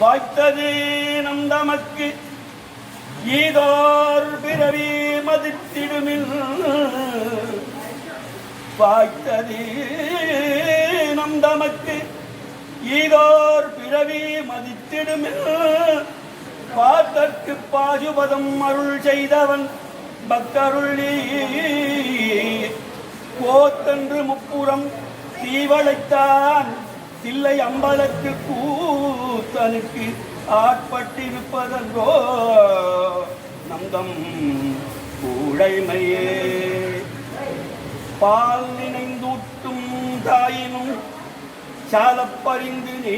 வாய்த்தது நம் தமக்கு. ஈதோர் பிறவி மதித்திடுமில். வாய்த்தது நம் தமக்கு. ஈதோர் பிறவி மதித்திடுமில். பார்த்தற்கு பாசுபதம் அருள் செய்தவன் பக்தருளி கோத்தன்று முப்புறம் தீவளைத்தான் தில்லை அம்பலத்து கூத்தனுக்கு ஆட்பட்டிருப்பதன்றோ நந்தம் கூழைமையே. பால் நினைந்தூட்டும் தாயினும் சாலப்பறிந்து நீ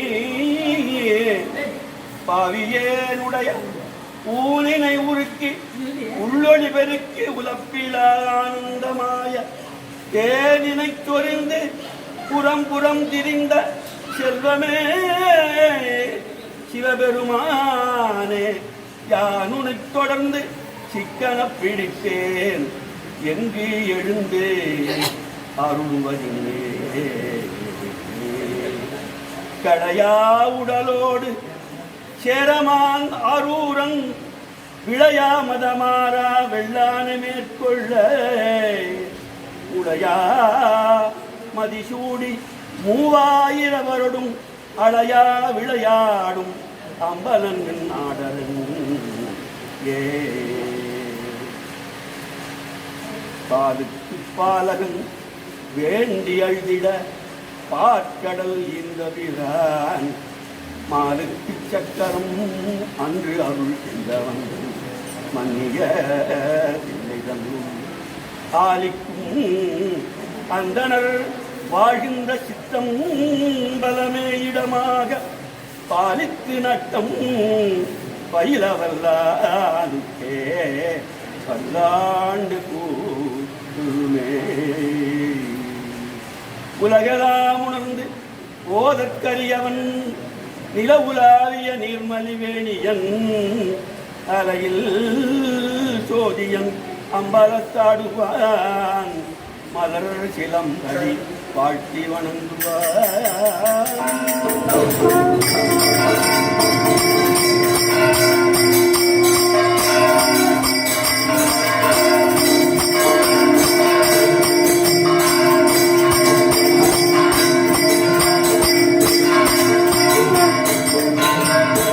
பாவியேனுடைய ஊனினை உருக்கி உள்ளொளி பெருக்கி உலப்பில ஆனந்தமாய தேனினை தொறிந்து புறம் புறம் திரிந்த செல்வமே. சிவபெருமானே யான் உனை தொடர்ந்து சிக்கன பிடித்தேன். எங்கு எழுந்து அருள்வதில்லே கடையா உடலோடு சேரமான் அரூரங் விளையா மதமாறா வெள்ளான மேற்கொள்ள உடையா மதிசூடி மூவாயிரவரோடும் அழையா விளையாடும் அம்பலன் நாடரன் ஏ. பாலுக்கு பாலகன் வேண்டி அழுதிட பாற்கடல் இந்த பிரான் மாலுக்கு சக்கரம் அன்று அருள் சென்றவன் மன்னிய தில்லைதன் ஆலிக்கும் அந்தனர் வாழ்கின்ற சித்தம் பலமே இடமாக பாலித்து நட்டம் பயிலவல்லானுக்கே பல்லாண்டு கூமே உலகெல்லாம் உணர்ந்து போதற்கரியவன் நில உலாவிய நீர்மலிவேணியன் அலையில் சோதியன் அம்பலத்தாடுவான் மலர் சிலம்படி வாழ்த்தி வணங்குவார்.